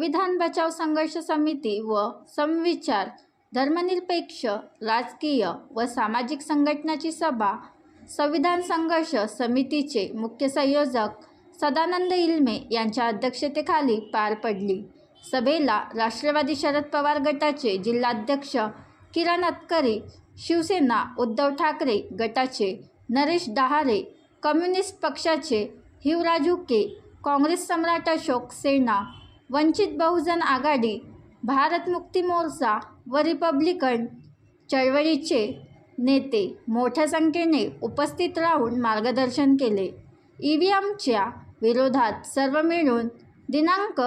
संविधान बचाव संघर्ष समिती व समविचार धर्मनिरपेक्ष राजकीय व सामाजिक संघटनाची सभा संविधान संघर्ष समितीचे मुख्य संयोजक सदानंद इल्मे यांच्या अध्यक्षतेखाली पार पडली. सभेला राष्ट्रवादी शरद पवार गटाचे जिल्हाध्यक्ष किरण अतकरे शिवसेना उद्धव ठाकरे गटाचे नरेश डहारे कम्युनिस्ट पक्षाचे हिवराजू के काँग्रेस सम्राट अशोक सेना वंचित बहुजन आघाडी भारत मुक्ती मोर्चा व रिपब्लिकन चळवळीचे नेते मोठ्या संख्येने उपस्थित राहून मार्गदर्शन केले. ई व्ही एमच्या विरोधात सर्व मिळून दिनांक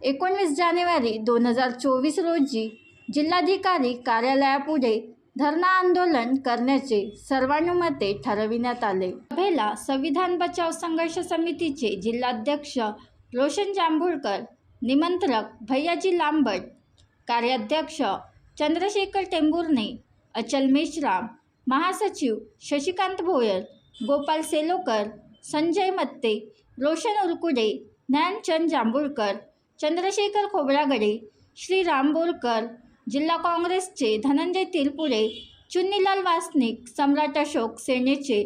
एकोणवीस जानेवारी दोन हजार चोवीस रोजी जिल्हाधिकारी कार्यालयापुढे धरणा आंदोलन करण्याचे सर्वानुमते ठरविण्यात आले. सभेला संविधान बचाव संघर्ष समितीचे जिल्हाध्यक्ष रोशन जांभूळकर निमंत्रक भैयाजी लांबट कार्याध्यक्ष चंद्रशेखर टेंभुर्णे अचल मेश्राम महासचिव शशिकांत भोयर गोपाल सेलोकर संजय मत्ते रोशन उरकुडे ज्ञानचंद जांभूळकर चंद्रशेखर खोबरागडे श्रीराम बोरकर जिल्हा काँग्रेसचे धनंजय तिरपुरे चुन्नीलाल वासनिक सम्राट अशोक सेनेचे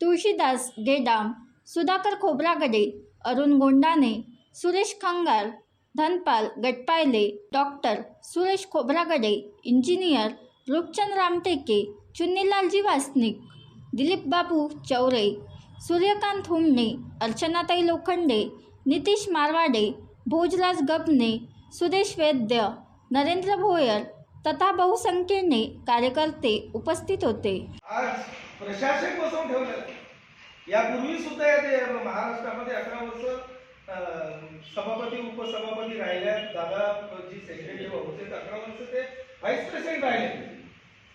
तुळशीदास गेडाम सुधाकर खोबरागडे अरुण गोंडाने सुरेश खंगार धनपाल गटपायले डॉक्टर सुरेश खोबरागडे इंजिनियर रूपचंद रामटेके चुन्नीलालजी वासनिक दिलीप बाबू चौरे सूर्यकांत हुमणे अर्चनाताई लोखंडे नितीश मारवाडे भोजराज गबने सुदेश वैद्य नरेंद्र भोयर तथा बहुसंख्येने कार्यकर्ते उपस्थित होते. आज प्रशासक बसवून ठेवलं. यापूर्वी सुद्धा या महाराष्ट्रामध्ये अकरा वर्ष सभापती उपसभापती राहिल्या दादा जी सेक्रेटरी होते ते अकरा वर्ष ते व्हाईस प्रेसिडेंट राहिले.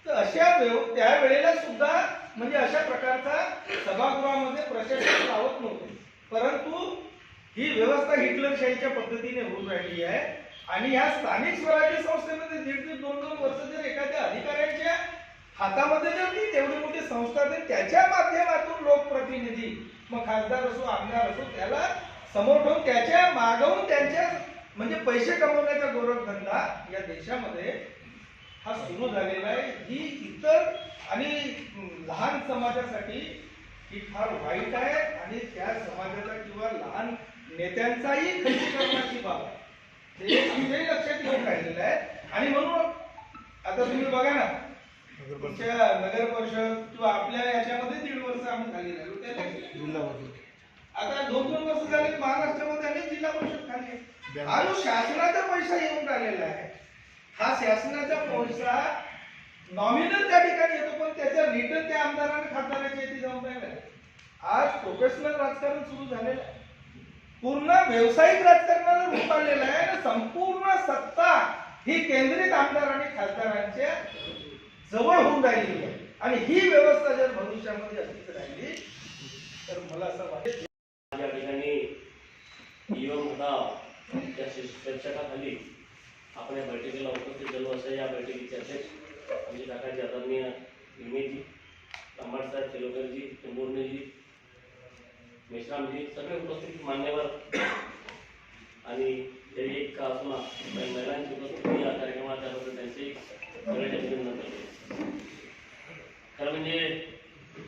तर अशा त्यावेळेला सुद्धा म्हणजे अशा प्रकारचा सभागृहामध्ये प्रशासन लावत नव्हते. परंतु ही व्यवस्था हिटलरशाहीच्या पद्धतीने होऊन राहिली आहे. आणि ह्या स्थानिक स्वराज्य संस्थेमध्ये दीड दीड दोन दोन वर्ष जर एखाद्या अधिकाऱ्यांच्या हातामध्ये जर ती तेवढी मोठी संस्था असेल त्याच्या माध्यमातून लोकप्रतिनिधी मग खासदार असो आमदार असो त्याला समोर ठेवून त्याच्या मागवून त्यांच्या म्हणजे पैसे कमवण्याचा गोरखधंदा या देशामध्ये हा सुरू झालेला आहे. ही इतर आणि लहान समाजासाठी ही फार वाईट आहे आणि त्या समाजाचा किंवा लहान नेत्यांचाही खच्चीकरणाची बाब आहे. ते आमच्याही लक्षात येऊन राहिलेलं आहे. आणि म्हणून आता तुम्ही बघा ना तुमच्या नगर परिषद किंवा आपल्या याच्यामध्ये दीड वर्ष आम्ही राहिलो त्या आता दोन दोन वर्ष झाले महाराष्ट्रामध्ये अनेक जिल्हा परिषद खाली. आणि शासनाचा पैसा येऊन राहिलेला आहे हा शासनाचा पैसा नॉमिनल त्या ठिकाणी येतो पण त्याचा रिटर्न त्या आमदारांना खासदाराच्या इथे जाऊन राहिला. आज प्रोफेशनल राजकारण सुरू झालेलं आहे पूर्ण व्यावसायिक राजकारणाला रूप आलेलं आहे आणि संपूर्ण सत्ता ही केंद्रित आमदार आणि खासदारांच्या जवळ होऊन राहिलेली आहे आणि ही व्यवस्था जर भविष्यामध्ये अशीच राहिली तर मला असं वाटतं या ठिकाणी ईव्हीएम होता त्या शीर्षकाखाली आपण या बैठकीला उपस्थित झालो असं या बैठकीचे अध्यक्ष आमचे काकाजी आदरणीय विमेजी साहेब सेलोकरजी टेंबुर्णेजी मेश्रामजी सगळे उपस्थित मान्यवर. आणि ते एक का असो ना काही महिलांची उपस्थिती या कार्यक्रमात त्याबद्दल त्यांचे सगळ्यांचे अभिनंदन करतो. खरं म्हणजे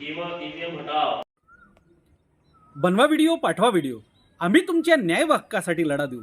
ईव्हीएम हटाव. बनवा व्हिडिओ पाठवा व्हिडिओ. आम्ही तुमच्या न्याय हक्कासाठी लढा देऊ.